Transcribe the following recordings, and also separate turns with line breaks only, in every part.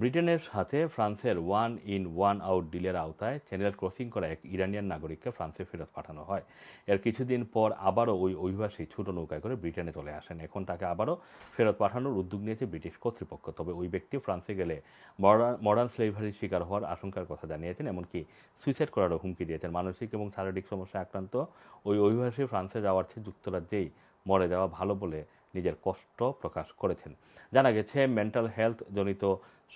ব্রিটেনের সাথে ফ্রান্সের ওয়ান ইন, ওয়ান আউট ডিলের আওতায় চ্যানেল ক্রসিং করা এক ইরানিয়ান নাগরিককে ফ্রান্সে ফেরত পাঠানো হয়। এর কিছুদিন পর আবারও ওই অভিবাসী ছোট নৌকায় করে ব্রিটেনে চলে আসেন। এখন তাকে আবারও ফেরত পাঠানোর উদ্যোগ নিয়েছে ব্রিটিশ কর্তৃপক্ষ। তবে ওই ব্যক্তি ফ্রান্সে গেলে মডার্ন স্লেভারির শিকার হওয়ার আশঙ্কার কথা জানিয়েছেন, এমনকি সুইসাইড করারও হুমকি দিয়েছেন। মানসিক এবং শারীরিক সমস্যা আক্রান্ত ওই অভিবাসী ফ্রান্সে যাওয়ার চেয়ে যুক্তরাজ্যেই মরে যাওয়া ভালো বলে নিজের কষ্ট প্রকাশ করেছেন। জানা গেছে মেন্টাল হেলথ জনিত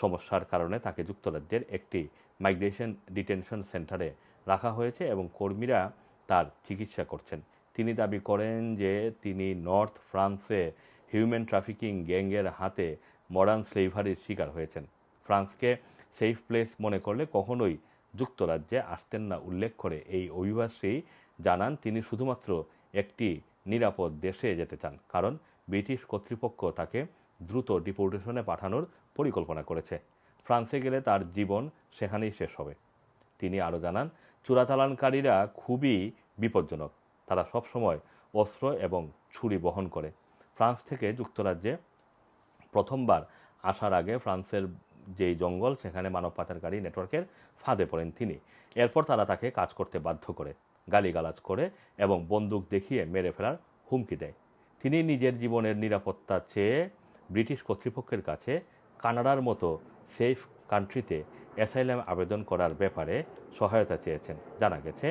সমস্যার কারণে তাকে যুক্তরাজ্যের একটি মাইগ্রেশন ডিটেনশন সেন্টারে রাখা হয়েছে এবং কর্মীরা তার চিকিৎসা করছেন। তিনি দাবি করেন যে তিনি নর্থ ফ্রান্সে হিউম্যান ট্রাফিকিং গ্যাংয়ের হাতে মডার্ন স্লেভারির শিকার হয়েছেন। ফ্রান্সকে সেফ প্লেস মনে করলে কখনোই যুক্তরাজ্যে আসতেন না উল্লেখ করে এই অভিবাসী জানান, তিনি শুধুমাত্র একটি নিরাপদ দেশে যেতে চান, কারণ ব্রিটিশ কর্তৃপক্ষ তাকে দ্রুত ডিপোর্টেশনে পাঠানোর পরিকল্পনা করেছে। ফ্রান্সে গেলে তার জীবন সেখানেই শেষ হবে। তিনি আরও জানান, চোরাচালানকারীরা খুবই বিপজ্জনক। তারা সবসময় অস্ত্র এবং ছুরি বহন করে। ফ্রান্স থেকে যুক্তরাজ্যে প্রথমবার আসার আগে ফ্রান্সের যেই জঙ্গল, সেখানে মানব পাচারকারী নেটওয়ার্কের ফাঁদে পড়েন তিনি। এরপর তারা তাকে কাজ করতে বাধ্য করে, গালিগালাজ করে এবং বন্দুক দেখিয়ে মেরে ফেলার হুমকি দেয়। তিনি নিজের জীবনের নিরাপত্তা চেয়ে ব্রিটিশ কর্তৃপক্ষের কাছে কানাডার মতো সেফ কান্ট্রিতে অ্যাসাইলাম আবেদন করার ব্যাপারে সহায়তা চেয়েছেন। জানা গেছে,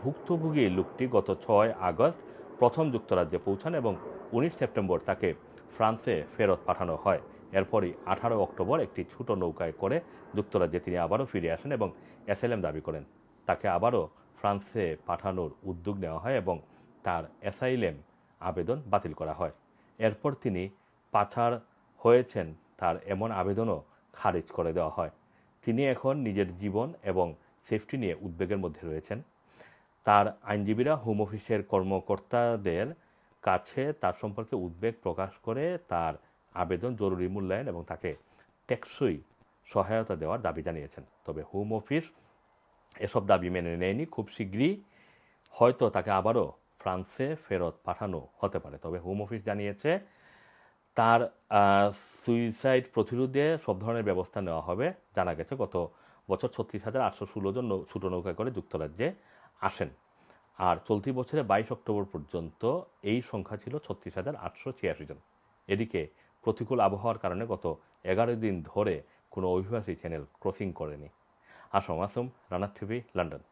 ভুক্তভোগী লোকটি গত ছয় আগস্ট প্রথম যুক্তরাজ্যে পৌঁছান এবং উনিশ সেপ্টেম্বর তাকে ফ্রান্সে ফেরত পাঠানো হয়। এরপরই আঠারো অক্টোবর একটি ছোট নৌকায় করে যুক্তরাজ্যে তিনি আবারও ফিরে আসেন এবং অ্যাসাইলাম দাবি করেন, তাকে আবারও ফ্রান্সে পাঠানোর উদ্যোগ নেওয়া হয় এবং তার অ্যাসাইলেম আবেদন বাতিল করা হয়। এরপর তিনি পাছাড় হয়েছেন, তার এমন আবেদনও খারিজ করে দেওয়া হয়। তিনি এখন নিজের জীবন এবং সেফটি নিয়ে উদ্বেগের মধ্যে রয়েছেন। তার আইনজীবীরা হোম অফিসের কর্মকর্তাদের কাছে তার সম্পর্কে উদ্বেগ প্রকাশ করে তার আবেদন জরুরি মূল্যায়ন এবং তাকে টেকসই সহায়তা দেওয়ার দাবি জানিয়েছেন। তবে হোম অফিস এসব দাবি মেনে নেয়নি। খুব শীঘ্রই হয়তো তাকে আবারও ফ্রান্সে ফেরত পাঠানো হতে পারে। তবে হোম অফিস জানিয়েছে, তার সুইসাইড প্রতিরোধে সব ধরনের ব্যবস্থা নেওয়া হবে। জানা গেছে, গত বছর ছত্রিশ হাজার আটশো ষোলো জন ছোট নৌকা করে যুক্তরাজ্যে আসেন। আর চলতি বছরে বাইশ অক্টোবর পর্যন্ত এই সংখ্যা ছিল ছত্রিশ হাজার আটশো ছিয়াশি জন। এদিকে প্রতিকূল আবহাওয়ার কারণে গত এগারো দিন ধরে কোনো অভিবাসী চ্যানেল ক্রসিং করেনি। আসম আসম, রানার টিভি, লন্ডন।